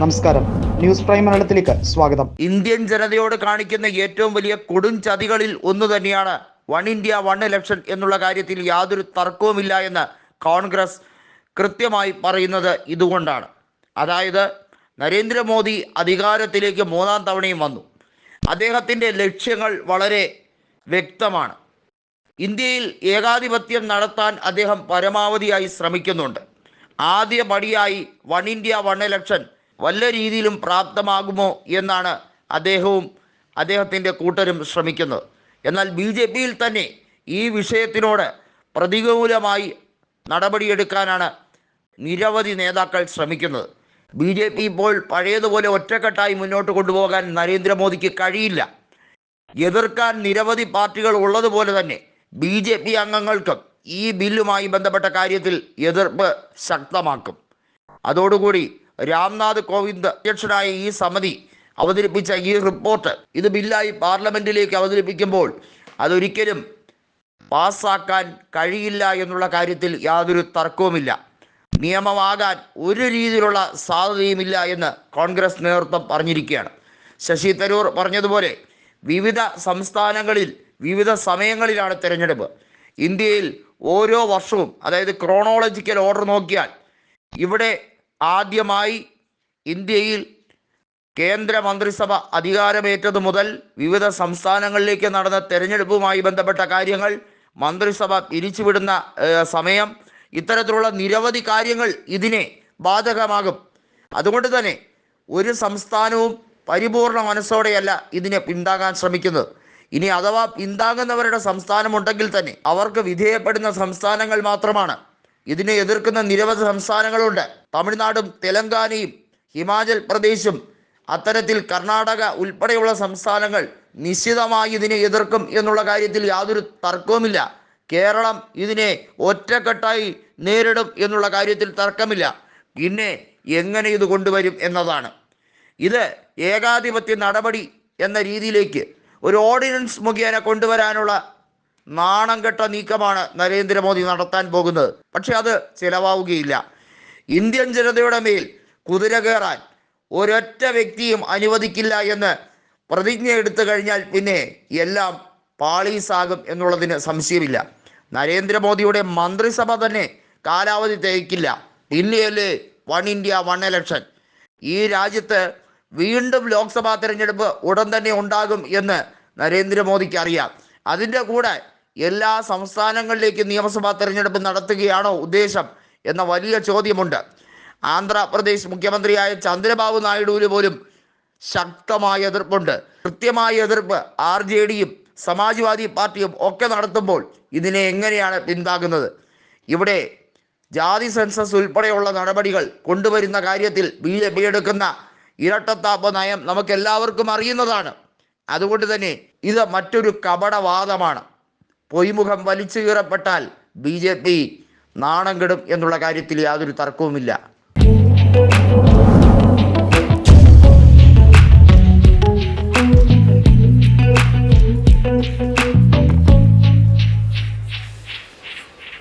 നമസ്കാരം. News prime മലയാളത്തിലേക്ക് സ്വാഗതം. ഇന്ത്യൻ ജനതയോട് കാണിക്കുന്ന ഏറ്റവും വലിയ കൊടും ചതികളിൽ ഒന്ന് തന്നെയാണ് വൺ ഇന്ത്യ വൺ ഇലക്ഷൻ എന്നുള്ള കാര്യത്തിൽ യാതൊരു തർക്കവുമില്ല എന്ന് കോൺഗ്രസ് കൃത്യമായി പറയുന്നത് ഇതുകൊണ്ടാണ്. അതായത് നരേന്ദ്രമോദി അധികാരത്തിലേക്ക് മൂന്നാം തവണയും വന്നു. അദ്ദേഹത്തിന്റെ ലക്ഷ്യങ്ങൾ വളരെ വ്യക്തമാണ്. ഇന്ത്യയിൽ ഏകാധിപത്യം നടത്താൻ അദ്ദേഹം പരമാവധിയായി ശ്രമിക്കുന്നുണ്ട്. ആദ്യ പടിയായി വൺ ഇന്ത്യ വൺ ഇലക്ഷൻ വല്ല രീതിയിലും പ്രാപ്തമാകുമോ എന്നാണ് അദ്ദേഹവും അദ്ദേഹത്തിന്റെ കൂട്ടരും ശ്രമിക്കുന്നത്. എന്നാൽ ബി ജെ പിയിൽ തന്നെ ഈ വിഷയത്തിനോട് പ്രതികൂലമായി നടപടിയെടുക്കാനാണ് നിരവധി നേതാക്കൾ ശ്രമിക്കുന്നത്. ബി ജെ പി ഇപ്പോൾ പഴയതുപോലെ ഒറ്റക്കെട്ടായി മുന്നോട്ട് കൊണ്ടുപോകാൻ നരേന്ദ്രമോദിക്ക് കഴിയില്ല. എതിർക്കാൻ നിരവധി പാർട്ടികൾ ഉള്ളതുപോലെ തന്നെ ബി ജെ പി അംഗങ്ങൾക്കും ഈ ബില്ലുമായി ബന്ധപ്പെട്ട കാര്യത്തിൽ എതിർപ്പ് ശക്തമാക്കും. അതോടുകൂടി രാംനാഥ് കോവിന്ദ് അധ്യക്ഷനായ ഈ സമിതി അവതരിപ്പിച്ച ഈ റിപ്പോർട്ട് ഇത് ബില്ലായി പാർലമെന്റിലേക്ക് അവതരിപ്പിക്കുമ്പോൾ അതൊരിക്കലും പാസ്സാക്കാൻ കഴിയില്ല എന്നുള്ള കാര്യത്തിൽ യാതൊരു തർക്കവുമില്ല. നിയമമാകാൻ ഒരു രീതിയിലുള്ള സാധ്യതയുമില്ല എന്ന് കോൺഗ്രസ് നേതൃത്വം പറഞ്ഞിരിക്കുകയാണ്. ശശി തരൂർ പറഞ്ഞതുപോലെ വിവിധ സംസ്ഥാനങ്ങളിൽ വിവിധ സമയങ്ങളിലാണ് തിരഞ്ഞെടുപ്പ്. ഇന്ത്യയിൽ ഓരോ വർഷവും അതായത് ക്രോണോളജിക്കൽ ഓർഡർ നോക്കിയാൽ ഇവിടെ ആദ്യമായി ഇന്ത്യയിൽ കേന്ദ്രമന്ത്രിസഭ അധികാരമേറ്റത് മുതൽ വിവിധ സംസ്ഥാനങ്ങളിലേക്ക് നടന്ന തെരഞ്ഞെടുപ്പുമായി ബന്ധപ്പെട്ട കാര്യങ്ങൾ മന്ത്രിസഭ പിരിച്ചുവിടുന്ന സമയം ഇത്തരത്തിലുള്ള നിരവധി കാര്യങ്ങൾ ഇതിനെ ബാധകമാകും. അതുകൊണ്ട് തന്നെ ഒരു സംസ്ഥാനവും പരിപൂർണ മനസ്സോടെയല്ല ഇതിനെ പിന്താങ്ങാൻ ശ്രമിക്കുന്നത്. ഇനി അഥവാ പിന്താങ്ങുന്നവരുടെ സംസ്ഥാനമുണ്ടെങ്കിൽ തന്നെ അവർക്ക് വിധേയപ്പെടുന്ന സംസ്ഥാനങ്ങൾ മാത്രമാണ്. ഇതിനെ എതിർക്കുന്ന നിരവധി സംസ്ഥാനങ്ങളുണ്ട്. തമിഴ്നാടും തെലങ്കാനയും ഹിമാചൽ പ്രദേശും. അത്തരത്തിൽ കർണാടക ഉൾപ്പെടെയുള്ള സംസ്ഥാനങ്ങൾ നിശ്ചിതമായി ഇതിനെ എതിർക്കും എന്നുള്ള കാര്യത്തിൽ യാതൊരു തർക്കവുമില്ല. കേരളം ഇതിനെ ഒറ്റക്കെട്ടായി നേരിടും എന്നുള്ള കാര്യത്തിൽ തർക്കമില്ല. പിന്നെ എങ്ങനെ ഇത് കൊണ്ടുവരും എന്നതാണ്. ഇത് ഏകാധിപത്യ നടപടി എന്ന രീതിയിലേക്ക് ഒരു ഓർഡിനൻസ് മുഖേന കൊണ്ടുവരാനുള്ള നാണം കെട്ട നീക്കമാണ് നരേന്ദ്രമോദി നടത്താൻ പോകുന്നത്. പക്ഷെ അത് ചിലവാവുകയില്ല. ഇന്ത്യൻ ജനതയുടെ മേൽ കുതിര കയറാൻ ഒരൊറ്റ വ്യക്തിയും അനുവദിക്കില്ല എന്ന് പ്രതിജ്ഞ എടുത്തു കഴിഞ്ഞാൽ പിന്നെ എല്ലാം പാളീസാകും എന്നുള്ളതിന് സംശയമില്ല. നരേന്ദ്രമോദിയുടെ മന്ത്രിസഭ തന്നെ കാലാവധി തേക്കില്ല പിന്നെയല്ലേ വൺ ഇന്ത്യ വൺ ഇലക്ഷൻ. ഈ രാജ്യത്ത് വീണ്ടും ലോക്സഭാ തിരഞ്ഞെടുപ്പ് ഉടൻ തന്നെ ഉണ്ടാകും എന്ന് നരേന്ദ്രമോദിക്ക് അറിയാം. അതിന്റെ കൂടെ എല്ലാ സംസ്ഥാനങ്ങളിലേക്കും നിയമസഭാ തെരഞ്ഞെടുപ്പ് നടത്തുകയാണോ ഉദ്ദേശം എന്ന വലിയ ചോദ്യമുണ്ട്. ആന്ധ്രാപ്രദേശ് മുഖ്യമന്ത്രിയായ ചന്ദ്രബാബു നായിഡുവിന് പോലും ശക്തമായ എതിർപ്പുണ്ട്. കൃത്യമായ എതിർപ്പ് ആർ ജെ ഡിയും സമാജ്വാദി പാർട്ടിയും ഒക്കെ നടത്തുമ്പോൾ ഇതിനെ എങ്ങനെയാണ് പിന്താങ്ങുന്നത്? ഇവിടെ ജാതി സെൻസസ് ഉൾപ്പെടെയുള്ള നടപടികൾ കൊണ്ടുവരുന്ന കാര്യത്തിൽ ബി ജെ പി എടുക്കുന്ന ഇരട്ടത്താപ്പ് നയം നമുക്ക് എല്ലാവർക്കും അറിയുന്നതാണ്. അതുകൊണ്ട് തന്നെ ഇത് മറ്റൊരു കപടവാദമാണ്. പൊയ്മുഖം വലിച്ചു കീറപ്പെട്ടാൽ ബി ജെ പി നാണം കെടും എന്നുള്ള കാര്യത്തിൽ യാതൊരു തർക്കവുമില്ല.